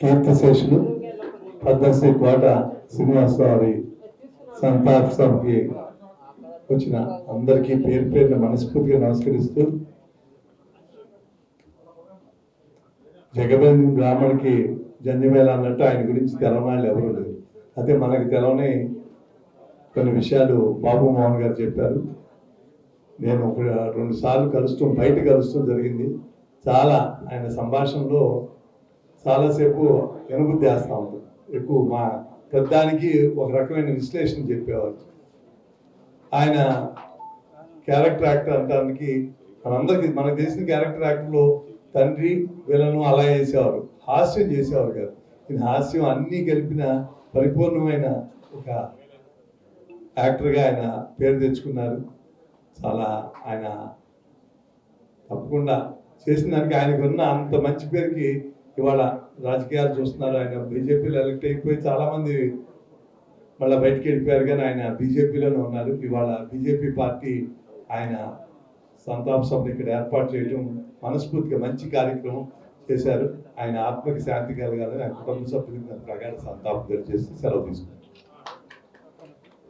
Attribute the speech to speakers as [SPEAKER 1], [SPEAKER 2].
[SPEAKER 1] కీర్తిశేషులు పద్మశ్రీ కోట శ్రీనివాసరావు సంతాప సభకి వచ్చిన అందరికీ పేరు పేరున మనస్ఫూర్తిగా నమస్కరిస్తూ జగబంధు బ్రాహ్మణికి జన్యమేళ అన్నట్టు ఆయన గురించి తెలవనాళ్ళు ఎవరు లేదు అయితే మనకు తెలవని కొన్ని విషయాలు బాబు మోహన్ గారు చెప్పారు. నేను ఒక రెండు సార్లు కలుస్తూ బయట కలుస్తూ జరిగింది. చాలా ఆయన సంభాషణలో చాలాసేపు ఎనుబుద్ధి వేస్తూ ఉంటుంది ఎక్కువ మా పెద్దానికి ఒక రకమైన విశ్లేషణ చెప్పేవారు. ఆయన క్యారెక్టర్ యాక్టర్ అంటానికి మనందరికీ మనకు తెలిసిన క్యారెక్టర్ యాక్టర్లో తండ్రి విలను అలా చేసేవారు హాస్యం చేసేవారు కాదు. ఈయన హాస్యం అన్నీ కలిపిన పరిపూర్ణమైన ఒక యాక్టర్గా ఆయన పేరు తెచ్చుకున్నారు. చాలా ఆయన తప్పకుండా చేసిన దానికి ఆయనకు ఉన్న అంత మంచి పేరుకి ఇవాళ రాజకీయాలు చూస్తున్నారు. ఆయన బీజేపీలో ఎలక్ట్ అయిపోయి చాలామంది మళ్ళీ బయటికి వెళ్ళిపోయారు. కానీ ఆయన బీజేపీలోనే ఉన్నారు. ఇవాళ బీజేపీ పార్టీ ఆయన సంతాప సభను ఇక్కడ ఏర్పాటు చేయడం మనస్ఫూర్తిగా మంచి కార్యక్రమం చేశారు. ఆయన ఆత్మకి శాంతి కలగాలని ఆయన కుటుంబ సభ్యులకు ప్రగాఢ సంతాపం తెలియజేసి సెలవు తీసుకున్నారు